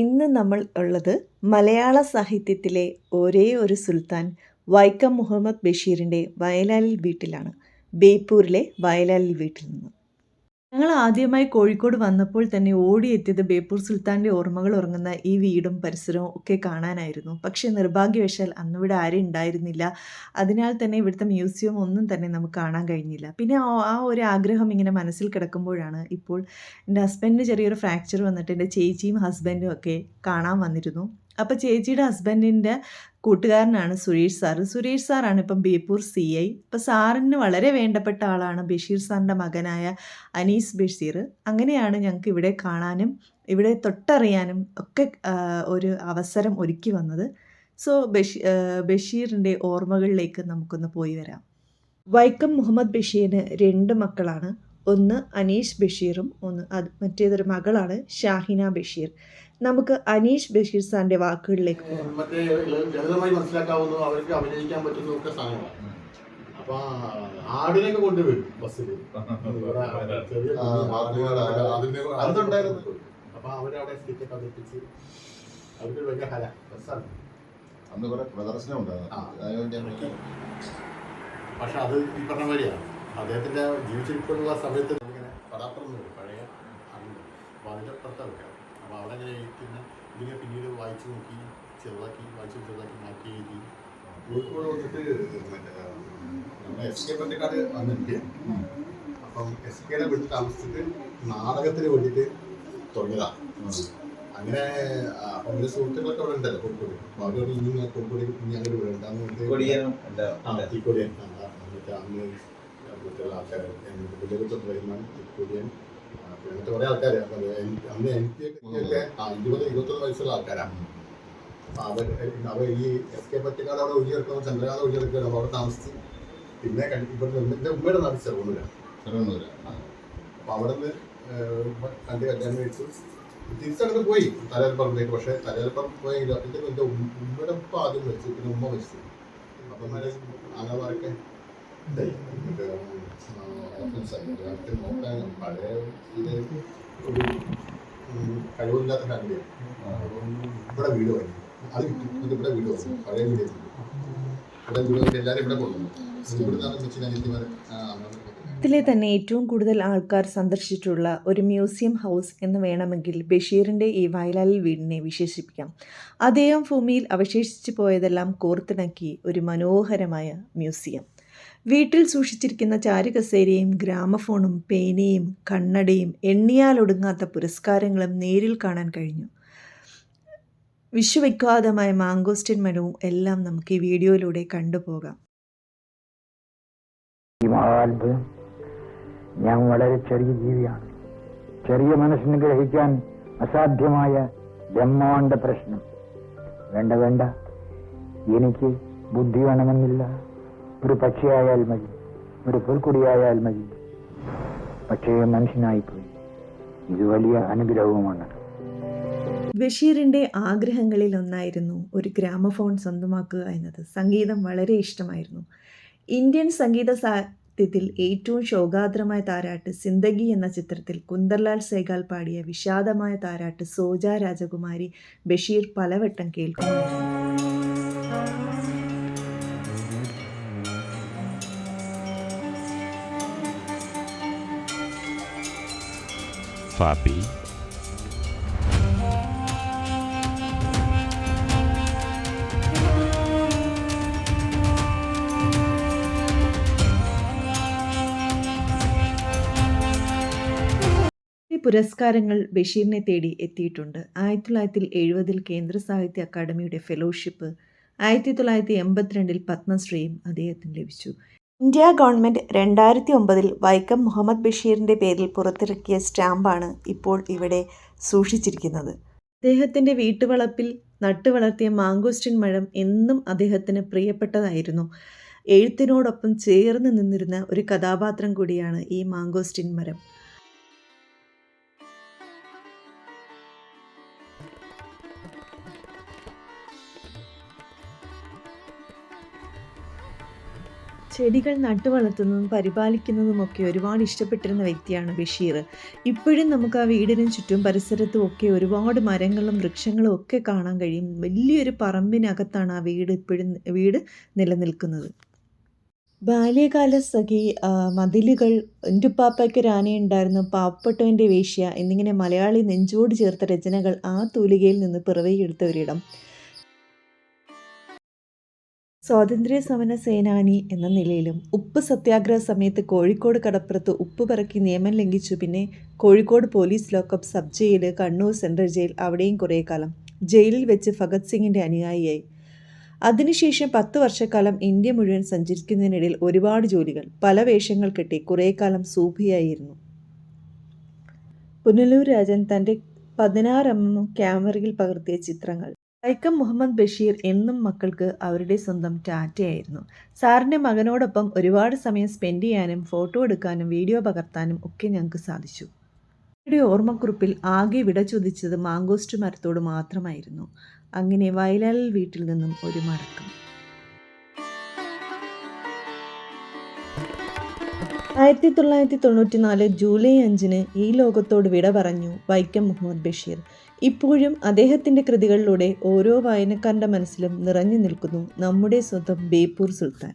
ഇന്ന് നമ്മൾ ഉള്ളത് മലയാള സാഹിത്യത്തിലെ ഒരേ ഒരു സുൽത്താൻ വൈക്കം മുഹമ്മദ് ബഷീറിന്റെ വയലാലിൽ വീട്ടിലാണ് ബേപ്പൂരിലെ വയലാലിൽ വീട്ടിൽ നിന്ന്. ഞങ്ങൾ ആദ്യമായി കോഴിക്കോട് വന്നപ്പോൾ തന്നെ ഓടിയെത്തിയത് ബേപ്പൂർ സുൽത്താന്റെ ഓർമ്മകൾ ഉറങ്ങുന്ന ഈ വീടും പരിസരവും ഒക്കെ കാണാനായിരുന്നു. പക്ഷേ നിർഭാഗ്യവശാൽ അന്നിവിടെ ആരും ഉണ്ടായിരുന്നില്ല. അതിനാൽ തന്നെ ഇവിടുത്തെ മ്യൂസിയം ഒന്നും തന്നെ നമുക്ക് കാണാൻ കഴിഞ്ഞില്ല. പിന്നെ ആ- ഒരു ആഗ്രഹം ഇങ്ങനെ മനസ്സിൽ കിടക്കുമ്പോഴാണ് ഇപ്പോൾ എന്റെ ഹസ്ബൻഡിന് ചെറിയൊരു ഫ്രാക്ചർ വന്നിട്ട് എന്റെ ചേച്ചിയും ഹസ്ബൻഡും ഒക്കെ കാണാൻ വന്നിരുന്നു. അപ്പോൾ ചേച്ചിയുടെ ഹസ്ബൻഡിന്റെ കൂട്ടുകാരനാണ് സുരേഷ് സാർ. സുരേഷ് സാറാണ് ഇപ്പം ബേപ്പൂർ സി ഐ. ഇപ്പം സാറിന് വളരെ വേണ്ടപ്പെട്ട ആളാണ് ബഷീർ സാറിന്റെ മകനായ അനീസ് ബഷീർ. അങ്ങനെയാണ് ഞങ്ങൾക്ക് ഇവിടെ കാണാനും ഇവിടെ തൊട്ടറിയാനും ഒക്കെ ഒരു അവസരം ഒരുക്കി വന്നത്. സോ ബഷീ ബഷീറിന്റെ ഓർമ്മകളിലേക്ക് നമുക്കൊന്ന് പോയി വരാം. വൈക്കം മുഹമ്മദ് ബഷീറിന് രണ്ട് മക്കളാണ്. ഒന്ന് അനീഷ് ബഷീറും ഒന്ന് അത് മറ്റേതൊരു മകളാണ് ഷാഹിന ബഷീർ. നമുക്ക് അനീഷ് ബഷീർ സാറിന്റെ വാക്കുകളിലേക്ക് പോകാം. മറ്റേ ലളിതമായി മനസ്സിലാക്കാവുന്ന അവർക്ക് അഭിനയിക്കാൻ പറ്റുന്ന ഒക്കെ സാധനങ്ങളാണ്. അപ്പൊ ആടിനൊക്കെ കൊണ്ടുവരും ബസ്സിൽ ചെറിയ ആ, വാക്കുകൾ അതിന്റെ അതുണ്ടായിരുന്നു അപ്പൊ അവരവിടെ സ്റ്റിച്ചൊക്കെ അവതരിപ്പിച്ച് അവർക്ക് ഭയങ്കര ഹല രസമാണ് അന്ന് കുറെ പ്രദർശനം ആ. ഉണ്ടായിരുന്നു പക്ഷെ അത് ഈ പറഞ്ഞ മാതിരിയാണ് അദ്ദേഹത്തിന്റെ ജീവിച്ചിരിപ്പുള്ള സമയത്ത് ഇങ്ങനെ പടാപ്പുറം വരും പഴയ അറിവ്. അപ്പൊ അതിന്റെ അപ്പുറത്തെ വെക്കാം അപ്പൊ അവിടെ ഇങ്ങനെ എഴുതുന്ന ഇതിനെ പിന്നീട് വായിച്ചു നോക്കി ചെറുതാക്കി വായിച്ചു ചെറുതാക്കി മാറ്റി എഴുതി. കോഴിക്കോട് വന്നിട്ട് മറ്റേ നമ്മുടെ എസ് കെ പറ്റക്കാട് വന്നിട്ട് അപ്പം എസ് കെയുടെ വീട്ടിൽ താമസിച്ചിട്ട് നാടകത്തിന് വേണ്ടിയിട്ട് തുടങ്ങിയതാണ്. അങ്ങനെ അപ്പം എന്റെ സുഹൃത്തുക്കളൊക്കെ അവിടെ ഉണ്ടല്ലോ കോഴിക്കോട് അപ്പോൾ അവരോട് ഇനി കോഴിക്കോട് ഇനി അങ്ങനെ വിടണ്ടാന്ന് പറഞ്ഞിട്ട് തീക്കൊടിയൻ അന്ന് മറ്റുള്ള ആൾക്കാർ വില്ലേജ് റഹ്മാൻ തീക്കൊടിയൻ ആ, പിന്നെ അങ്ങനത്തെ കുറേ ആൾക്കാർ അന്ന് എനിക്ക് ഒക്കെ ആ ഇരുപത് ഇരുപത്തൊന്ന് വയസ്സുള്ള ആൾക്കാരാണ്. അവർ അവർ ഈ എസ് കെ പറ്റിക്കാട് അവിടെ ഒഴിയെടുക്കണം ചന്ദ്രകാലം ഒഴിയെടുക്കണം അവിടെ താമസിച്ച് പിന്നെ ഇവിടെ എന്റെ ഉമ്മയുടെ നാട് ചെറുകൊണ്ടുവരാം തിരുവനന്തപുരം അപ്പോൾ അവിടെ നിന്ന് കണ്ട് കല്യാണം കഴിച്ചു. തിരിച്ചങ്ങോട്ട് പോയി. തലയൽപ്പറമ്പിലേക്ക് പക്ഷേ തലയൽപ്പറമ്പ് പോയെങ്കിലും എന്റെ എന്റെ ഉമ്മയുടെ ഉപ്പ ആദ്യം മരിച്ചു. പിന്നെ ഉമ്മ മരിച്ചു. അപ്പം ആങ്ങളമാരൊക്കെ ഇതായി. Orphans ആയി. ഒരാൾക്ക് നോക്കാൻ പഴയ ഇത് ഒരു കഴിവില്ലാത്ത ഫാമിലിയാണ് ഇവിടെ വീട് വന്നു അത് കിട്ടുന്നത് ഇവിടെ വീട് വന്നു പഴയ വീട്. ഇവിടെ വീട് വന്നിട്ട് എല്ലാവരും ഇവിടെ കൊണ്ടുവന്നു ഇവിടെ നിന്നാണ് വെച്ചാൽ ത്തിലെ തന്നെ ഏറ്റവും കൂടുതൽ ആൾക്കാർ സന്ദർശിച്ചിട്ടുള്ള ഒരു മ്യൂസിയം ഹൗസ് എന്ന് വേണമെങ്കിൽ ബഷീറിന്റെ ഈ വയലാലിൽ വീടിനെ വിശേഷിപ്പിക്കാം. അദ്ദേഹം ഭൂമിയിൽ അവശേഷിച്ചു പോയതെല്ലാം കോർത്തിണക്കി ഒരു മനോഹരമായ മ്യൂസിയം. വീട്ടിൽ സൂക്ഷിച്ചിരിക്കുന്ന ചാരുകസേരയും ഗ്രാമഫോണും പേനയും കണ്ണടയും എണ്ണിയാലൊടുങ്ങാത്ത പുരസ്കാരങ്ങളും നേരിൽ കാണാൻ കഴിഞ്ഞു. വിശ്വവിഖ്യാതമായ മാങ്കോസ്റ്റിൻ മരവും എല്ലാം നമുക്ക് ഈ വീഡിയോയിലൂടെ കണ്ടുപോകാം. മഹാത്ഭുതം ഞാൻ വളരെ ചെറിയ ജീവിയാണ്. ചെറിയ മനസ്സിന് ഗ്രഹിക്കാൻ അസാധ്യമായ ബ്രഹ്മാണ്ട പ്രശ്നം. വേണ്ട വേണ്ട. എനിക്ക് ബുദ്ധി വേണമെന്നില്ല. ഒരു പക്ഷിയായാൽ മതി. ഒരു പുൽക്കുടിയായാൽ മതി. പക്ഷേ മനുഷ്യനായിപ്പോയി ഇത് വലിയ അനുഗ്രഹവുമാണ്. ബഷീറിന്റെ ആഗ്രഹങ്ങളിൽ ഒന്നായിരുന്നു ഒരു ഗ്രാമഫോൺ സ്വന്തമാക്കുക എന്നത്. സംഗീതം വളരെ ഇഷ്ടമായിരുന്നു. ഇന്ത്യൻ സംഗീത സാഹിത്യത്തിൽ ഏറ്റവും ശോകാദ്രമായ താരാട്ട് സിന്ദഗി എന്ന ചിത്രത്തിൽ കുന്ദർലാൽ സേഗാൽ പാടിയ വിഷാദമായ താരാട്ട് സോജ രാജകുമാരി ബഷീർ പലവട്ടം കേൾക്കുമായിരുന്നു Fabi. പുരസ്കാരങ്ങൾ ബഷീറിനെ തേടി എത്തിയിട്ടുണ്ട് ആയിരത്തി തൊള്ളായിരത്തി എഴുപതിൽ കേന്ദ്ര സാഹിത്യ അക്കാദമിയുടെ ഫെലോഷിപ്പ് ആയിരത്തി തൊള്ളായിരത്തി എൺപത്തിരണ്ടിൽ പത്മശ്രീയും അദ്ദേഹത്തിന് ലഭിച്ചു ഇന്ത്യ ഗവൺമെന്റ് രണ്ടായിരത്തി ഒമ്പതിൽ വൈക്കം മുഹമ്മദ് ബഷീറിന്റെ പേരിൽ പുറത്തിറക്കിയ സ്റ്റാമ്പാണ് ഇപ്പോൾ ഇവിടെ സൂക്ഷിച്ചിരിക്കുന്നത്. അദ്ദേഹത്തിന്റെ വീട്ടുവളപ്പിൽ നട്ടുവളർത്തിയ മാങ്കോസ്റ്റിൻ മഴം എന്നും അദ്ദേഹത്തിന് പ്രിയപ്പെട്ടതായിരുന്നു. എഴുത്തിനോടൊപ്പം ചേർന്ന് നിന്നിരുന്ന ഒരു കഥാപാത്രം കൂടിയാണ് ഈ മാങ്കോസ്റ്റിൻ മരം. ചെടികൾ നട്ടുവളർത്തുന്നതും പരിപാലിക്കുന്നതും ഒക്കെ ഒരുപാട് ഇഷ്ടപ്പെട്ടിരുന്ന വ്യക്തിയാണ് ബഷീർ. ഇപ്പോഴും നമുക്ക് ആ വീടിനും ചുറ്റും പരിസരത്തും ഒക്കെ ഒരുപാട് മരങ്ങളും വൃക്ഷങ്ങളും ഒക്കെ കാണാൻ കഴിയും. വലിയൊരു പറമ്പിനകത്താണ് ആ വീട് ഇപ്പോഴും വീട് നിലനിൽക്കുന്നത്. ബാല്യകാല സഖി മതിലുകൾ എന്റുപ്പാപ്പയ്ക്കൊരു ആനയുണ്ടായിരുന്നു പാവപ്പെട്ടവന്റെ വേശ്യ എന്നിങ്ങനെ മലയാളി നെഞ്ചോട് ചേർത്ത രചനകൾ ആ തൂലികയിൽ നിന്ന് പിറവിയെടുത്ത ഒരിടം. സ്വാതന്ത്ര്യ സമര സേനാനി എന്ന നിലയിലും ഉപ്പ് സത്യാഗ്രഹ സമയത്ത് കോഴിക്കോട് കടപ്പുറത്ത് ഉപ്പ് പറക്കി നിയമം ലംഘിച്ചു. പിന്നെ Kozhikode police lockup sub jail Kannur central jail അവിടെയും കുറേ കാലം ജയിലിൽ വെച്ച് ഭഗത് സിംഗിന്റെ അനുയായിയായി. അതിനുശേഷം പത്ത് വർഷക്കാലം ഇന്ത്യ മുഴുവൻ സഞ്ചരിക്കുന്നതിനിടയിൽ ഒരുപാട് ജോലികൾ പല വേഷങ്ങൾ കെട്ടി കുറേ കാലം സൂഫിയായിരുന്നു. പുനലൂർ രാജൻ തന്റെ പതിനാറമ്മ ക്യാമറയിൽ പകർത്തിയ ചിത്രങ്ങൾ. വൈക്കം മുഹമ്മദ് ബഷീർ എന്നും മക്കൾക്ക് അവരുടെ സ്വന്തം ടാറ്റയായിരുന്നു. സാറിന്റെ മകനോടൊപ്പം ഒരുപാട് സമയം സ്പെൻഡ് ചെയ്യാനും ഫോട്ടോ എടുക്കാനും വീഡിയോ പകർത്താനും ഒക്കെ ഞങ്ങൾക്ക് സാധിച്ചു. അവരുടെ ഓർമ്മക്കുറിപ്പിൽ ആകെ വിട ചോദിച്ചത് മാങ്കോസ്റ്റ് മരത്തോട് മാത്രമായിരുന്നു. അങ്ങനെ വയലാലിൽ വീട്ടിൽ നിന്നും ഒരു മടക്കം. ആയിരത്തി തൊള്ളായിരത്തി തൊണ്ണൂറ്റി നാല് ജൂലൈ അഞ്ചിന് ഈ ലോകത്തോട് വിട പറഞ്ഞു വൈക്കം മുഹമ്മദ് ബഷീർ. ഇപ്പോഴും അദ്ദേഹത്തിന്റെ കൃതികളിലൂടെ ഓരോ വായനക്കാരന്റെ മനസ്സിലും നിറഞ്ഞു നിൽക്കുന്നു നമ്മുടെ സ്വന്തം ബേപ്പൂർ സുൽത്താൻ.